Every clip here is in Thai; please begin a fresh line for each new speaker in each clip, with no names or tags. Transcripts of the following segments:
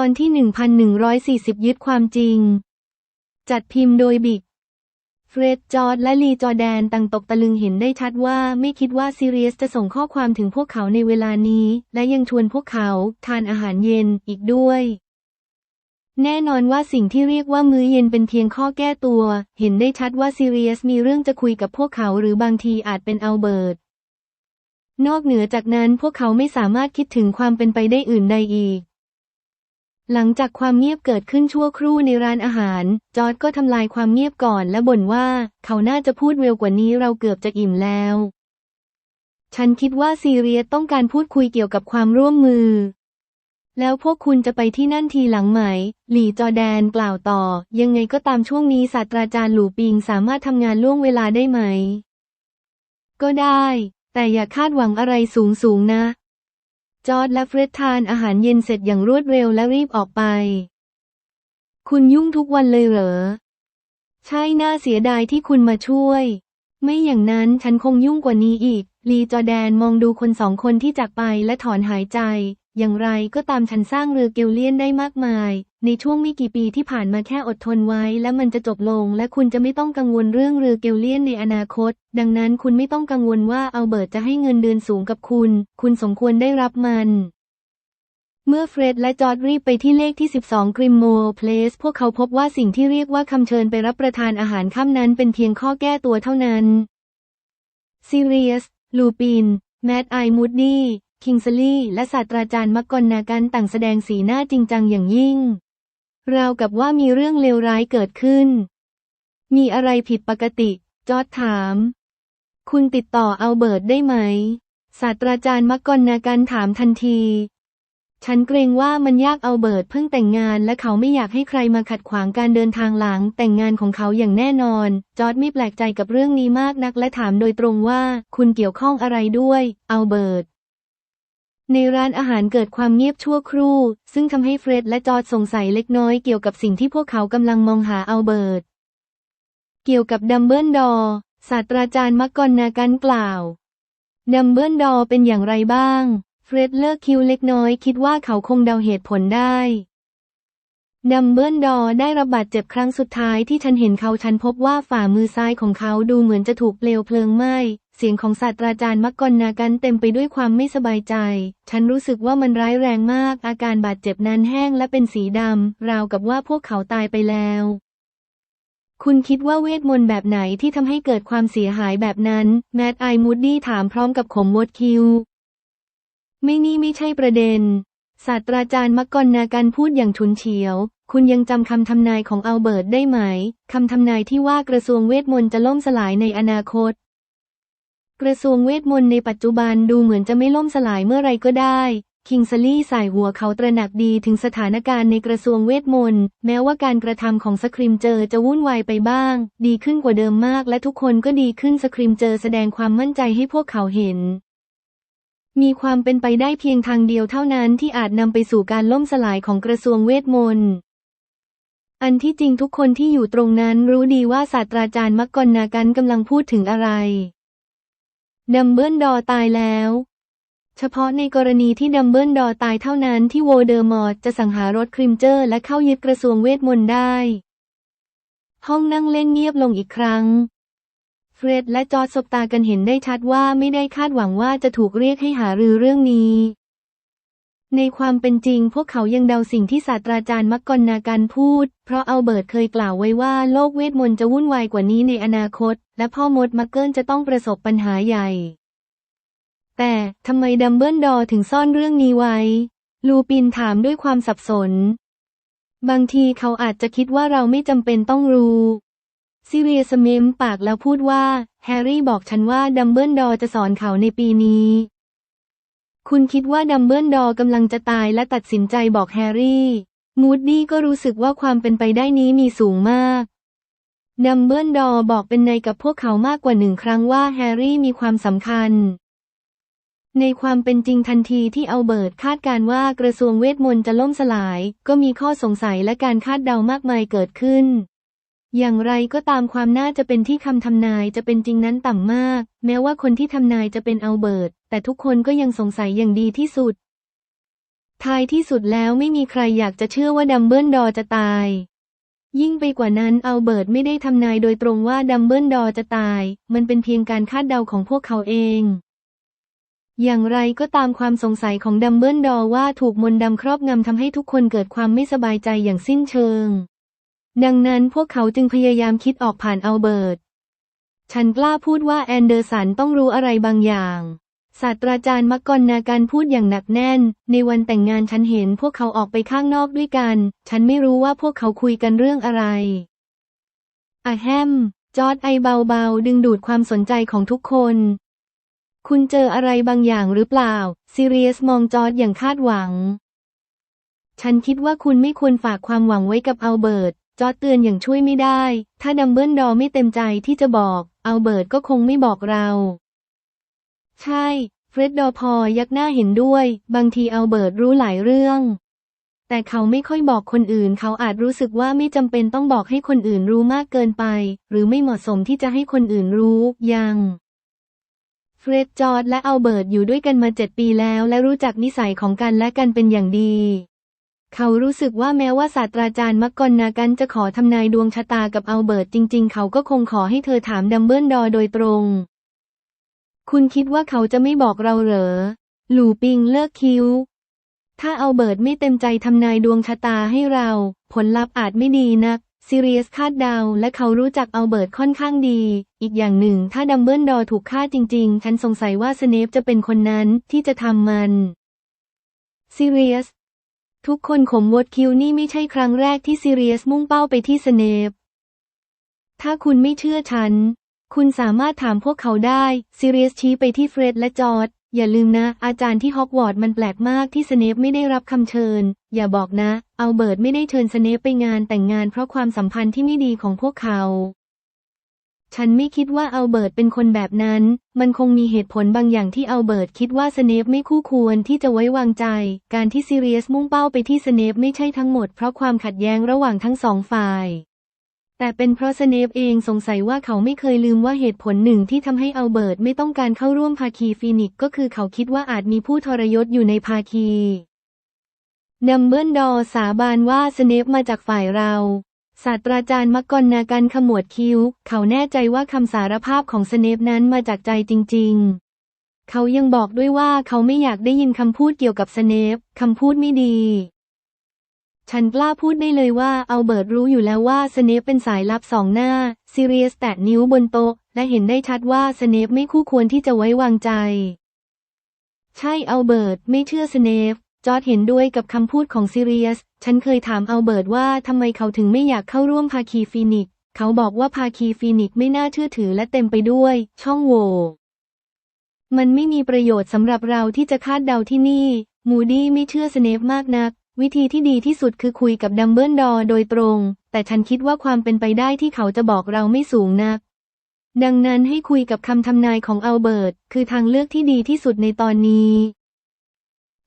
ตอนที่ 1140 ยึดความจริง จัดพิมพ์โดยบิก เฟรดจอร์ดและลีจอแดนต่างตกตะลึงเห็นได้ชัดว่าไม่คิดว่าซีเรียสจะส่งข้อความถึงพวกเขาในเวลานี้ และยังชวนพวกเขาทานอาหารเย็นอีกด้วย แน่นอนว่าสิ่งที่เรียกว่ามื้อเย็นเป็นเพียงข้อแก้ตัว เห็นได้ชัดว่าซีเรียสมีเรื่องจะคุยกับพวกเขาหรือบางทีอาจเป็นอัลเบิร์ตนอกเหนือจากนั้นพวกเขาไม่สามารถคิดถึงความเป็นไปได้อื่นใดอีก หลังจากความเงียบเกิดขึ้นชั่วครู่ในร้านอาหาร จอร์ดก็ทำลายความเงียบก่อนและบ่นว่าเขาน่าจะพูดเร็วกว่านี้เราเกือบจะอิ่มแล้ว ฉันคิดว่าซีเรียสต้องการพูดคุยเกี่ยวกับความร่วมมือ แล้วพวกคุณจะไปที่นั่นทีหลังไหม หลี่จอแดนกล่าวต่อ ยังไงก็ตามช่วงนี้ศาสตราจารย์หลูปิงสามารถทำงานล่วงเวลาได้ไหม ก็ได้ แต่อย่าคาดหวังอะไรสูงสูงนะ จอร์ดและเฟร็ดทานอาหารเย็นเสร็จอย่างรวดเร็วและรีบออกไป คุณยุ่งทุกวันเลยเหรอ ใช่น่าเสียดายที่คุณมาช่วย ไม่อย่างนั้นฉันคงยุ่งกว่านี้อีก ลีจอแดนมองดูคนสองคนที่จากไปและถอนหายใจ อย่างไรก็ตามฉันสร้างเรือเกลเลียนได้มากมาย ในช่วงไม่กี่ปีที่ผ่านมาแค่อดทนไว้ และมันจะจบลง และคุณจะไม่ต้องกังวลเรื่องเรือเกลเลียนในอนาคต ดังนั้นคุณไม่ต้องกังวลว่าเอัลเบิร์ตจะให้เงินเดือนสูงกับคุณ คุณสมควรได้รับมันเมื่อเฟร็ดและจอร์ดรีบไปที่เลขที่ 12 กริมโมเพลส พวกเขาพบว่าสิ่งที่เรียกว่าคำเชิญไปรับประทานอาหารค่ำนั้นเป็นเพียงข้อแก้ตัวเท่านั้นซีเรียส ลูปิน แมดไอมูดดี้ คิงซลี่และศาสตราจารย์มักกอนนากันต่างแสดงสีหน้าจริงจังอย่างยิ่ง ราวกับว่ามีเรื่องเลวร้ายเกิดขึ้น มีอะไรผิดปกติ จอร์ดถาม คุณติดต่ออัลเบิร์ตได้ไหม ศาสตราจารย์มักกอนนากันถามทันที ฉันเกรงว่ามันยากอัลเบิร์ตเพิ่งแต่งงานและเขาไม่อยากให้ใครมาขัดขวางการเดินทางหลังแต่งงานของเขาอย่างแน่นอน จอร์ดไม่แปลกใจกับเรื่องนี้มากนักและถามโดยตรงว่า คุณเกี่ยวข้องอะไรด้วย อัลเบิร์ต ในร้านอาหารเกิดความเงียบชั่วครู่ ซึ่งทำให้เฟร็ดและจอร์ดสงสัยเล็กน้อยเกี่ยวกับสิ่งที่พวกเขากำลังมองหาอัลเบิร์ต เกี่ยวกับดัมเบิลดอร์ศาสตราจารย์มักกอนนากันกล่าว ดัมเบิลดอร์เป็นอย่างไรบ้าง เฟร็ดเลิกคิวเล็กน้อยคิดว่าเขาคงเดาเหตุผลได้ ดัมเบิลดอร์ได้รับบาดเจ็บครั้งสุดท้ายที่ฉันเห็นเขาฉันพบว่าฝ่ามือซ้ายของเขาดูเหมือนจะถูกเปลวเพลิงไหม้ เสียงของศาสตราจารย์มักกอนากันเต็มไปด้วยความไม่สบายใจ ฉันรู้สึกว่ามันร้ายแรงมาก อาการบาดเจ็บนั้นแห้งและเป็นสีดำ ราวกับว่าพวกเขาตายไปแล้ว คุณคิดว่าเวทมนต์แบบไหนที่ทำให้เกิดความเสียหายแบบนั้น แมดไอมูดดี้ถามพร้อมกับขมวดคิว ไม่นี่ไม่ใช่ประเด็น ศาสตราจารย์มักกอนนากันพูดอย่างฉุนเฉียว คุณยังจำคำทำนายของอัลเบิร์ตได้ไหม คำทำนายที่ว่ากระทรวงเวทมนต์จะล่มสลายในอนาคต กระทรวงเวทมนต์ในปัจจุบันดูเหมือนจะไม่ล่มสลายเมื่อไรก็ได้ คิงซลี่สายหัวเขาตระหนักดีถึงสถานการณ์ในกระทรวงเวทมนต์ แม้ว่าการกระทำของสคริมเจอจะวุ่นวายไปบ้าง ดีขึ้นกว่าเดิมมาก และทุกคนก็ดีขึ้นสคริมเจอแสดงความมั่นใจให้พวกเขาเห็น มีความเป็นไปได้เพียงทางเดียวเท่านั้นที่อาจนำไปสู่การล่มสลายของกระทรวงเวทมนต์อันที่จริงทุกคนที่อยู่ตรงนั้นรู้ดีว่าศาสตราจารย์มักกอนนากันกำลังพูดถึงอะไร ดัมเบิลดอร์ตายแล้ว เฉพาะในกรณีที่ดัมเบิลดอร์ตายเท่านั้นที่โวเดอร์มอร์จะสังหารถคริมเจอร์และเข้ายึดกระทรวงเวทมนต์ได้ ห้องนั่งเล่นเงียบลงอีกครั้ง เฟร็ดและจอร์ดสบตากันเห็นได้ชัดว่าไม่ได้คาดหวังว่าจะถูกเรียกให้หารือเรื่องนี้ ในความเป็นจริงพวกเขายังเดาสิ่งที่ศาสตราจารย์มักกอนนาการพูด เพราะเอัลเบิร์ตเคยกล่าวไว้ว่าโลกเวทมนต์จะวุ่นวายกว่านี้ในอนาคต และพ่อมดมักเกิลจะต้องประสบปัญหาใหญ่ แต่ทำไมดัมเบิลดอร์ถึงซ่อนเรื่องนี้ไว้ ลูปินถามด้วยความสับสน บางทีเขาอาจจะคิดว่าเราไม่จำเป็นต้องรู้ซิเรียสเมมปากแล้วพูดว่า แฮร์รี่บอกฉันว่าดัมเบิลดอร์จะสอนเขาในปีนี้ คุณคิดว่าดัมเบิลดอร์กำลังจะตายและตัดสินใจบอกแฮร์รี่ มูดดี้ก็รู้สึกว่าความเป็นไปได้นี้มีสูงมาก ดัมเบิลดอร์บอกเป็นในกับพวกเขามากกว่าหนึ่งครั้งว่าแฮร์รี่มีความสำคัญ ในความเป็นจริงทันทีที่เอัลเบิร์ตคาดการว่ากระทรวงเวทมนต์จะล่มสลาย ก็มีข้อสงสัยและการคาดเดามากมายเกิดขึ้น อย่างไรก็ตามความน่าจะเป็นที่คำทำนายจะเป็นจริงนั้นต่ำมาก แม้ว่าคนที่ทำนายจะเป็นอัลเบิร์ต แต่ทุกคนก็ยังสงสัยอย่างดีที่สุด ท้ายที่สุดแล้วไม่มีใครอยากจะเชื่อว่าดัมเบิลดอร์จะตาย ยิ่งไปกว่านั้นอัลเบิร์ตไม่ได้ทำนายโดยตรงว่าดัมเบิลดอร์จะตาย มันเป็นเพียงการคาดเดาของพวกเขาเอง อย่างไรก็ตามความสงสัยของดัมเบิลดอร์ว่าถูกมนต์ดำครอบงำทำให้ทุกคนเกิดความไม่สบายใจอย่างสิ้นเชิง ดังนั้นพวกเขาจึงพยายามคิดออกผ่านอัลเบิร์ต ฉันกล้าพูดว่าแอนเดอร์สันต้องรู้อะไรบางอย่าง ศาสตราจารย์มักกรนาการพูดอย่างหนักแน่น ในวันแต่งงานฉันเห็นพวกเขาออกไปข้างนอกด้วยกัน ฉันไม่รู้ว่าพวกเขาคุยกันเรื่องอะไรอะแฮม จอร์ดไอเบาๆ ดึงดูดความสนใจของทุกคน คุณเจออะไรบางอย่างหรือเปล่า ซีเรียสมองจอร์ดอย่างคาดหวัง ฉันคิดว่าคุณไม่ควรฝากความหวังไว้กับอัลเบิร์ต จอร์ดเตือนอย่างช่วยไม่ได้ ถ้าดัมเบิลดอร์ไม่เต็มใจที่จะบอก อัลเบิร์ตก็คงไม่บอกเรา ใช่ เฟร็ดดอพอยักหน้าเห็นด้วย บางทีอัลเบิร์ตรู้หลายเรื่อง แต่เขาไม่ค่อยบอกคนอื่น เขาอาจรู้สึกว่าไม่จำเป็นต้องบอกให้คนอื่นรู้มากเกินไป หรือไม่เหมาะสมที่จะให้คนอื่นรู้ยังเฟร็ดจอร์ดและอัลเบิร์ตอยู่ด้วยกันมาเจ็ดปีแล้ว และรู้จักนิสัยของกันและกันเป็นอย่างดี เขารู้สึกว่าแม้ว่าศาสตราจารย์มักกรนากันจะขอทำนายดวงชะตากับอัลเบิร์ตจริง ๆ เขาก็คงขอให้เธอถามดัมเบิลดอร์โดยตรง คุณคิดว่าเขาจะไม่บอกเราเหรอ หลูปิงเลิกคิ้ว ถ้าอัลเบิร์ตไม่เต็มใจทำนายดวงชะตาให้เรา ผลลัพธ์อาจไม่ดีนักซีเรียสคาดเดาและเขารู้จักอัลเบิร์ตค่อนข้างดี อีกอย่างหนึ่งถ้าดัมเบิลดอร์ถูกฆ่าจริง ๆ ฉันสงสัยว่าสเนปจะเป็นคนนั้นที่จะทำมันซีเรียส ทุกคนขมวดคิ้วนี่ไม่ใช่ครั้งแรกที่ซีเรียสมุ่งเป้าไปที่สเนป ถ้าคุณไม่เชื่อฉัน คุณสามารถถามพวกเขาได้ซีเรียสชี้ไปที่เฟร็ดและจอร์ดอย่าลืมนะ อาจารย์ที่ฮอกวอตส์มันแปลกมากที่สเนปไม่ได้รับคำเชิญ อย่าบอกนะ เอัลเบิร์ตไม่ได้เชิญสเนปไปงานแต่งงานเพราะความสัมพันธ์ที่ไม่ดีของพวกเขา ฉันไม่คิดว่าอัลเบิร์ตเป็นคนแบบนั้น มันคงมีเหตุผลบางอย่างที่อัลเบิร์ตคิดว่าสเนปไม่คู่ควรที่จะไว้วางใจ การที่ซีเรียสมุ่งเป้าไปที่สเนปไม่ใช่ทั้งหมดเพราะความขัดแย้งระหว่างทั้งสองฝ่าย แต่เป็นเพราะสเนปเองสงสัยว่าเขาไม่เคยลืมว่าเหตุผลหนึ่งที่ทำให้อัลเบิร์ตไม่ต้องการเข้าร่วมภาคีฟีนิกก็คือเขาคิดว่าอาจมีผู้ทรยศอยู่ในภาคีดัมเบิลดอสาบานว่าสเนปมาจากฝ่ายเรา ศาสตราจารย์มกรนาการขมวดคิ้ว เขาแน่ใจว่าคำสารภาพของสเนปนั้นมาจากใจจริง ๆ เขายังบอกด้วยว่าเขาไม่อยากได้ยินคำพูดเกี่ยวกับสเนปคำพูดไม่ดี ฉันกล้าพูดได้เลยว่าเอัลเบิร์ตรู้อยู่แล้วว่าสเนปเป็นสายลับสองหน้าซีเรียสแตะนิ้วบนโต๊ะ และเห็นได้ชัดว่าสเนปไม่คู่ควรที่จะไว้วางใจ ใช่เอัลเบิร์ตไม่เชื่อสเนป จอร์ดเห็นด้วยกับคำพูดของซีเรียส ฉันเคยถามอัลเบิร์ตว่าทำไมเขาถึงไม่อยากเข้าร่วมภาคีฟีนิก เขาบอกว่าภาคีฟีนิกไม่น่าเชื่อถือและเต็มไปด้วย ช่องโหว่มันไม่มีประโยชน์สำหรับเราที่จะคาดเดาที่นี่ มูดี้ไม่เชื่อสเนปมากนัก วิธีที่ดีที่สุดคือคุยกับดัมเบิลดอร์โดยตรง แต่ฉันคิดว่าความเป็นไปได้ที่เขาจะบอกเราไม่สูงนัก ดังนั้นให้คุยกับคำทำนายของอัลเบิร์ตคือทางเลือกที่ดีที่สุดในตอนนี้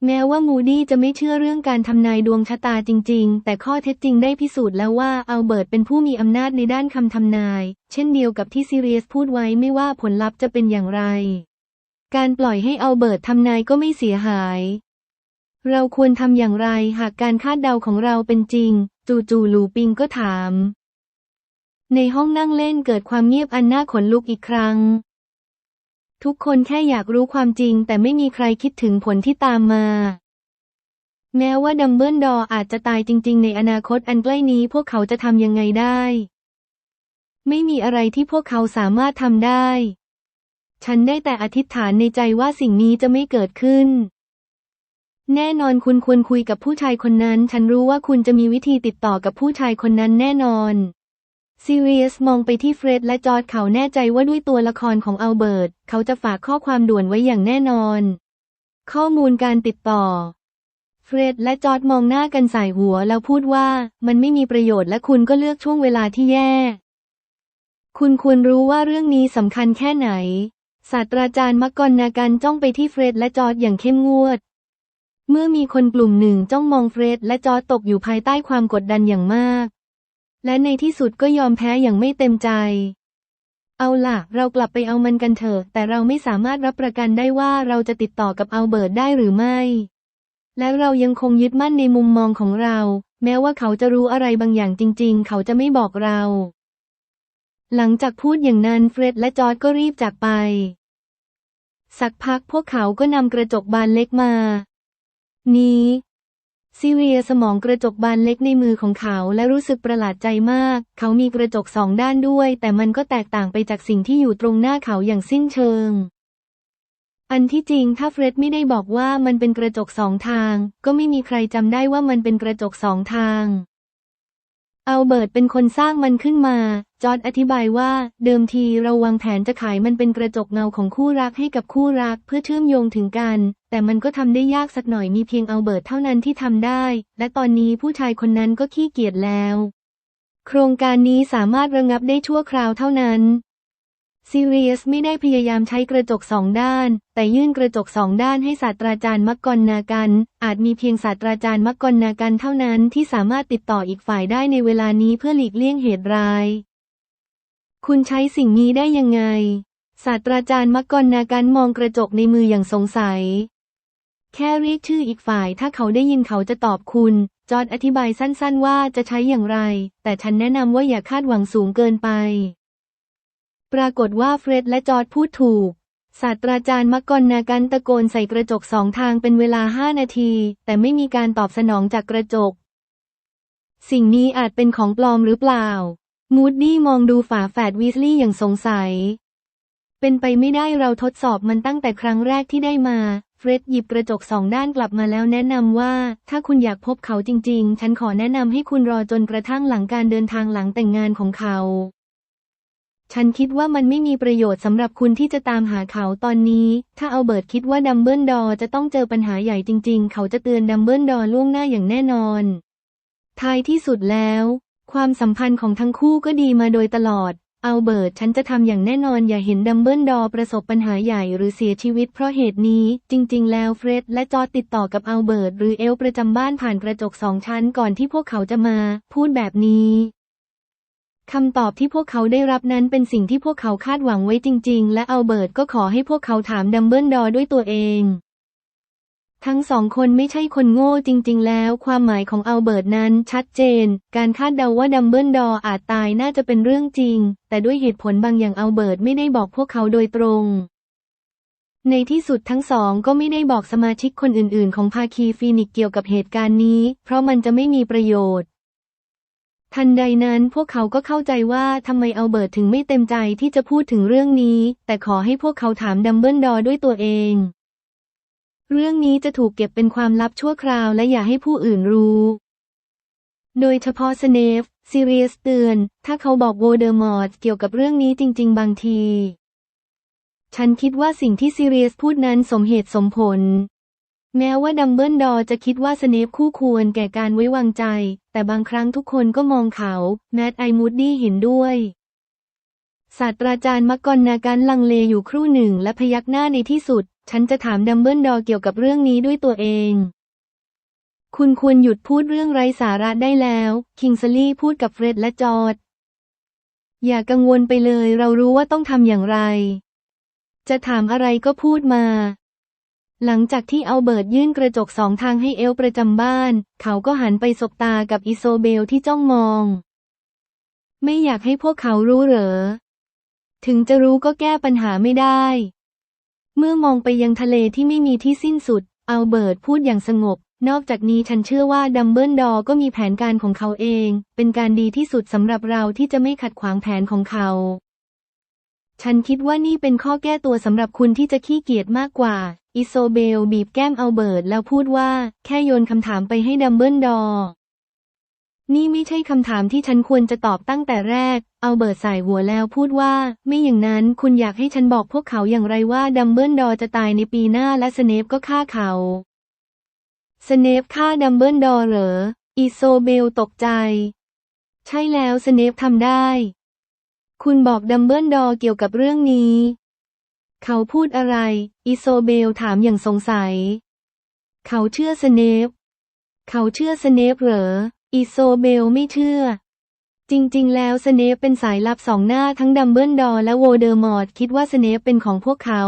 แม้ว่ามูดี้จะไม่เชื่อเรื่องการทำนายดวงชะตาจริง ๆ แต่ข้อเท็จจริงได้พิสูจน์แล้วว่าอัลเบิร์ตเป็นผู้มีอำนาจในด้านคำทำนาย เช่นเดียวกับที่ซีเรียสพูดไว้ไม่ว่าผลลัพธ์จะเป็นอย่างไร การปล่อยให้อัลเบิร์ตทำนายก็ไม่เสียหาย เราควรทำอย่างไรหากการคาดเดาของเราเป็นจริง จู่ๆหลูปิงก็ถาม ในห้องนั่งเล่นเกิดความเงียบอันน่าขนลุกอีกครั้ง ทุกคนแค่อยากรู้ความจริง แต่ไม่มีใครคิดถึงผลที่ตามมา แม้ว่าดัมเบิลดอร์อาจจะตายจริง ๆ ในอนาคตอันใกล้นี้พวกเขาจะทำยังไงได้ ไม่มีอะไรที่พวกเขาสามารถทำได้ ฉันได้แต่อธิษฐานในใจว่าสิ่งนี้จะไม่เกิดขึ้น แน่นอนคุณควรคุยกับผู้ชายคนนั้น ฉันรู้ว่าคุณจะมีวิธีติดต่อกับผู้ชายคนนั้นแน่นอน ซีเรียสมองไปที่เฟรดและจอร์ดเขาแน่ใจว่าด้วยตัวละครของอัลเบิร์ต เขาจะฝากข้อความด่วนไว้อย่างแน่นอน ข้อมูลการติดต่อ เฟรดและจอร์ดมองหน้ากันใส่หัวแล้วพูดว่ามันไม่มีประโยชน์และคุณก็เลือกช่วงเวลาที่แย่ คุณควรรู้ว่าเรื่องนี้สำคัญแค่ไหน ศาสตราจารย์มักกรนาการจ้องไปที่เฟรดและจอร์ดอย่างเข้มงวด เมื่อมีคนกลุ่มหนึ่งจ้องมองเฟรดและจอร์ดตกอยู่ภายใต้ความกดดันอย่างมาก และในที่สุดก็ยอมแพ้อย่างไม่เต็มใจ เอาล่ะ เรากลับไปเอามันกันเถอะ แต่เราไม่สามารถรับประกันได้ว่าเราจะติดต่อกับอัลเบิร์ตได้หรือไม่ และเรายังคงยึดมั่นในมุมมองของเรา แม้ว่าเขาจะรู้อะไรบางอย่างจริง ๆ เขาจะไม่บอกเรา หลังจากพูดอย่างนั้นเฟร็ดและจอร์ดก็รีบจากไป สักพักพวกเขาก็นำกระจกบานเล็กมา นี้ ซิเรียสมองกระจกบานเล็กในมือของเขาและรู้สึกประหลาดใจมาก เขามีกระจกสองด้านด้วย แต่มันก็แตกต่างไปจากสิ่งที่อยู่ตรงหน้าเขาอย่างสิ้นเชิง อันที่จริงถ้าเฟร็ดไม่ได้บอกว่ามันเป็นกระจกสองทาง ก็ไม่มีใครจำได้ว่ามันเป็นกระจกสองทางอัลเบิร์ตเป็นคนสร้างมันขึ้นมา จอร์ดอธิบายว่า เดิมทีเราวางแผนจะขายมันเป็นกระจกเงาของคู่รักให้กับคู่รักเพื่อเชื่อมโยงถึงกัน แต่มันก็ทำได้ยากสักหน่อยมีเพียงเอัลเบิร์ตเท่านั้นที่ทำได้ และตอนนี้ผู้ชายคนนั้นก็ขี้เกียจแล้ว โครงการนี้สามารถระงับได้ชั่วคราวเท่านั้นซีเรียสไม่ได้พยายามใช้กระจกสองด้าน แต่ยื่นกระจกสองด้านให้ศาสตราจารย์มักกรนากัน อาจมีเพียงศาสตราจารย์มักกรนากันเท่านั้นที่สามารถติดต่ออีกฝ่ายได้ในเวลานี้เพื่อหลีกเลี่ยงเหตุร้าย คุณใช้สิ่งนี้ได้ยังไง ศาสตราจารย์มักกรนากันมองกระจกในมืออย่างสงสัย แค่เรียกชื่ออีกฝ่าย ถ้าเขาได้ยินเขาจะตอบคุณ จอร์ดอธิบายสั้นๆว่าจะใช้อย่างไร แต่ฉันแนะนำว่าอย่าคาดหวังสูงเกินไป ปรากฏว่าเฟร็ดและจอร์ดพูดถูก ศาสตราจารย์มักกรนากันตะโกนใส่กระจกสองทางเป็นเวลาห้านาที แต่ไม่มีการตอบสนองจากกระจก สิ่งนี้อาจเป็นของปลอมหรือเปล่า มูดดี้มองดูฝาแฝดวีสลีย์อย่างสงสัยเป็นไปไม่ได้เราทดสอบมันตั้งแต่ครั้งแรกที่ได้มา เฟร็ดหยิบกระจกสองด้านกลับมาแล้วแนะนำว่า ถ้าคุณอยากพบเขาจริง ๆ ฉันขอแนะนำให้คุณรอจนกระทั่งหลังการเดินทางหลังแต่งงานของเขา ฉันคิดว่ามันไม่มีประโยชน์สำหรับคุณที่จะตามหาเขาตอนนี้ ถ้าเอาเบิร์ตคิดว่าดัมเบิลดอจะต้องเจอปัญหาใหญ่จริง ๆ เขาจะเตือนดัมเบิลดอล่วงหน้าอย่างแน่นอนท้ายที่สุดแล้ว ความสัมพันธ์ของทั้งคู่ก็ดีมาโดยตลอด เอาเบิร์ตฉันจะทำอย่างแน่นอนอย่าเห็นดัมเบิลดอประสบปัญหาใหญ่หรือเสียชีวิตเพราะเหตุนี้ จริง ๆ แล้วเฟร็ดและจอติดต่อกับเอาเบิร์ตหรือเอลประจำบ้านผ่านกระจกสองชั้นก่อนที่พวกเขาจะมา พูดแบบนี้คำตอบที่พวกเขาได้รับนั้นเป็นสิ่งที่พวกเขาคาดหวังไว้จริง ๆ และอัลเบิร์ตก็ขอให้พวกเขาถามดัมเบิลดอด้วยตัวเอง ทั้งสองคนไม่ใช่คนโง่จริง ๆ แล้ว ความหมายของอัลเบิร์ตนั้นชัดเจน การคาดเดาว่าดัมเบิลดออาจตายน่าจะเป็นเรื่องจริง แต่ด้วยเหตุผลบางอย่างอัลเบิร์ตไม่ได้บอกพวกเขาโดยตรง ในที่สุดทั้งสองก็ไม่ได้บอกสมาชิกคนอื่น ๆ ของภาคีฟีนิกเกี่ยวกับเหตุการณ์นี้ เพราะมันจะไม่มีประโยชน์ ทันใดนั้นพวกเขาก็เข้าใจว่าทำไมอัลเบิร์ตถึงไม่เต็มใจที่จะพูดถึงเรื่องนี้ แต่ขอให้พวกเขาถามดัมเบิลดอด้วยตัวเอง เรื่องนี้จะถูกเก็บเป็นความลับชั่วคราวและอย่าให้ผู้อื่นรู้ โดยเฉพาะสเนฟซีเรียสเตือน ถ้าเขาบอกโวเดอร์มอร์เกี่ยวกับเรื่องนี้จริง ๆ บางที ฉันคิดว่าสิ่งที่ซีเรียสพูดนั้นสมเหตุสมผล แม้ว่าดัมเบิลดอจะคิดว่าสเนปคู่ควรแก่การไว้วางใจ แต่บางครั้งทุกคนก็มองเขาแมดไอมูดดี้เห็นด้วยศาสตราจารย์มกกรนาการลังเลอยู่ครู่หนึ่งและพยักหน้าในที่สุด ฉันจะถามดัมเบิลดอเกี่ยวกับเรื่องนี้ด้วยตัวเอง คุณควรหยุดพูดเรื่องไร้สาระได้แล้ว คิงซลี่พูดกับเฟร็ดและจอร์ดอย่ากังวลไปเลย เรารู้ว่าต้องทำอย่างไร จะถามอะไรก็พูดมา หลังจากที่เอาเบิร์ตยื่นกระจกสองทางให้เอลประจำบ้าน เขาก็หันไปสบตากับอิโซเบลที่จ้องมอง ไม่อยากให้พวกเขารู้เหรอ ถึงจะรู้ก็แก้ปัญหาไม่ได้ เมื่อมองไปยังทะเลที่ไม่มีที่สิ้นสุด อัลเบิร์ตพูดอย่างสงบ นอกจากนี้ฉันเชื่อว่าดัมเบิลดอก็มีแผนการของเขาเอง เป็นการดีที่สุดสำหรับเราที่จะไม่ขัดขวางแผนของเขา ฉันคิดว่านี่เป็นข้อแก้ตัวสำหรับคุณที่จะขี้เกียจมากกว่า อิโซเบลบีบแก้มอัลเบิร์ตแล้วพูดว่า แค่โยนคำถามไปให้ดัมเบิลดอ นี่ไม่ใช่คำถามที่ฉันควรจะตอบตั้งแต่แรก เอัลเบิร์ตสายหัวแล้วพูดว่า ไม่อย่างนั้นคุณอยากให้ฉันบอกพวกเขาอย่างไรว่าดัมเบิลดอจะตายในปีหน้าและสเนปก็ฆ่าเขาสเนปฆ่าดัมเบิลดอเหรอ อิโซเบลตกใจ ใช่แล้วสเนปทำได้ คุณบอกดัมเบิลดอเกี่ยวกับเรื่องนี้ เขาพูดอะไร อิโซเบลถามอย่างสงสัย เขาเชื่อสเนปเขาเชื่อสเนปเหรอ อิโซเบลไม่เชื่อ จริงๆ แล้วสเนปเป็นสายลับสองหน้าทั้งดัมเบิลดอและโวเดอร์มอร์ดคิดว่าสเนปเป็นของพวกเขา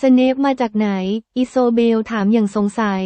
สเนปมาจากไหน อิโซเบลถามอย่างสงสัย